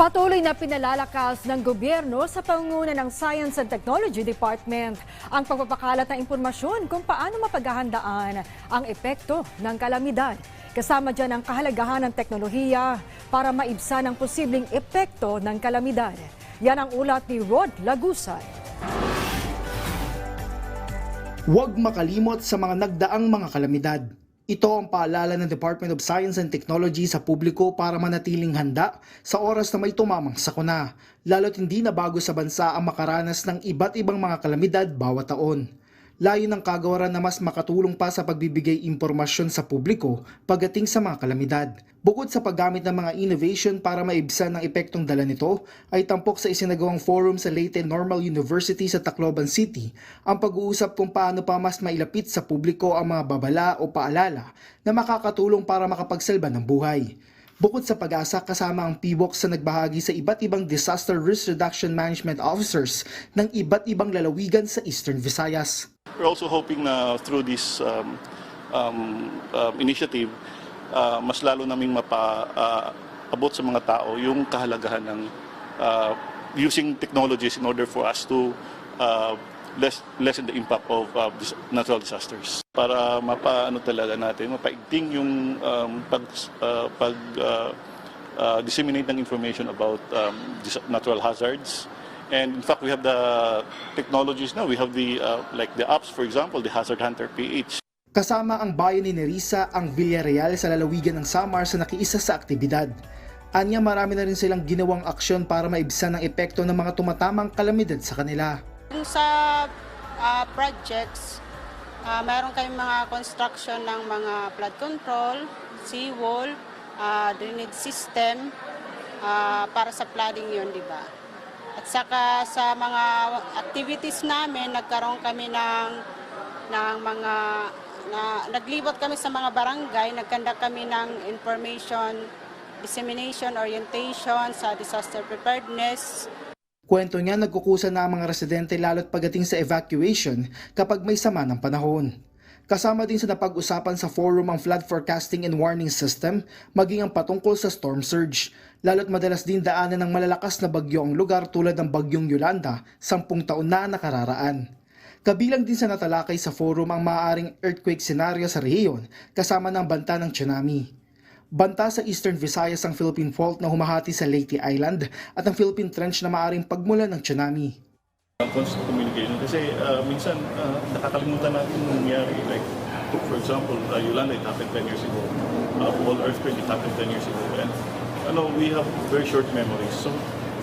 Patuloy na pinalalakas ng gobyerno sa pangunguna ng Science and Technology Department ang pagpapakalat ng impormasyon kung paano mapaghahandaan ang epekto ng kalamidad. Kasama dyan ang kahalagahan ng teknolohiya para maibsan ang posibleng epekto ng kalamidad. Yan ang ulat ni Rod Lagusay. Huwag makalimot sa mga nagdaang mga kalamidad. Ito ang paalala ng Department of Science and Technology sa publiko para manatiling handa sa oras na may tumamang sakuna, lalo't hindi na bago sa bansa ang makaranas ng iba't ibang mga kalamidad bawat taon. Layo ng kagawaran na mas makatulong pa sa pagbibigay impormasyon sa publiko pagdating sa mga kalamidad. Bukod sa paggamit ng mga innovation para maibsan ang epektong dala nito, ay tampok sa isinagawang forum sa Leyte Normal University sa Tacloban City ang pag-uusap kung paano pa mas mailapit sa publiko ang mga babala o paalala na makakatulong para makapagsalba ng buhay. Bukod sa pag-asa, kasama ang PBOK sa nagbahagi sa iba't ibang Disaster Risk Reduction Management Officers ng iba't ibang lalawigan sa Eastern Visayas. We're also hoping na through this um, um, um, initiative, uh, mas lalo naming mapa-abot sa mga tao yung kahalagahan ng uh, using technologies in order for us to uh, less, lessen the impact of uh, natural disasters. Para mapaano talaga natin, mapaigting yung um, pag, uh, pag uh, uh, disseminate ng information about um, natural hazards, And in fact, we have the technologies now. We have the uh, like the apps, for example, the Hazard Hunter PH. Kasama ang bayan ni Nerissa ang Villarreal sa lalawigan ng Samar sa nakiisa sa aktibidad. Anya marami na rin silang ginawang aksyon para maibsan ang epekto ng mga tumatamang kalamidad sa kanila. Sa ah, projects, ah, mayroon kayong mga construction ng mga flood control, seawall, ah, drainage system, ah, para sa flooding yun, di ba? At saka sa mga activities namin, nagkaroon kami ng, ng mga, na, naglibot kami sa mga barangay, nagkanda kami ng information dissemination, orientation sa disaster preparedness, Kwento niya nagkukusa na ang mga residente lalo't pagdating sa evacuation kapag may sama ng panahon. Kasama din sa napag-usapan sa forum ang flood forecasting and warning system maging ang patungkol sa storm surge. Lalo't madalas din daanan ng malalakas na bagyo ang lugar tulad ng bagyong Yolanda, sampung taon na nakararaan. Kabilang din sa natalakay sa forum ang maaaring earthquake scenario sa rehiyon kasama ng banta ng tsunami. Banta sa Eastern Visayas ang Philippine Fault na humahati sa Leyte Island at ang Philippine Trench na maaring pagmulan ng tsunami. Constant communication kasi uh, minsan uh, nakakalimutan natin yung nangyari. Like, for example, uh, Yolanda, it happened 10 years ago. Uh, Wall earthquake, it happened 10 years ago. And ano, we have very short memories. So,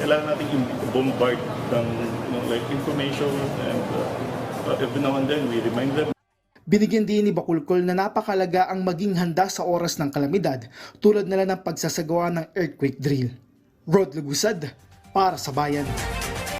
kailangan natin yung bombard ng you know, like information and uh, uh, every now and then we remind them Binigyan din ni Bakulkol na napakalaga ang maging handa sa oras ng kalamidad tulad nila ng pagsasagawa ng earthquake drill. Rod Lugusad para sa bayan.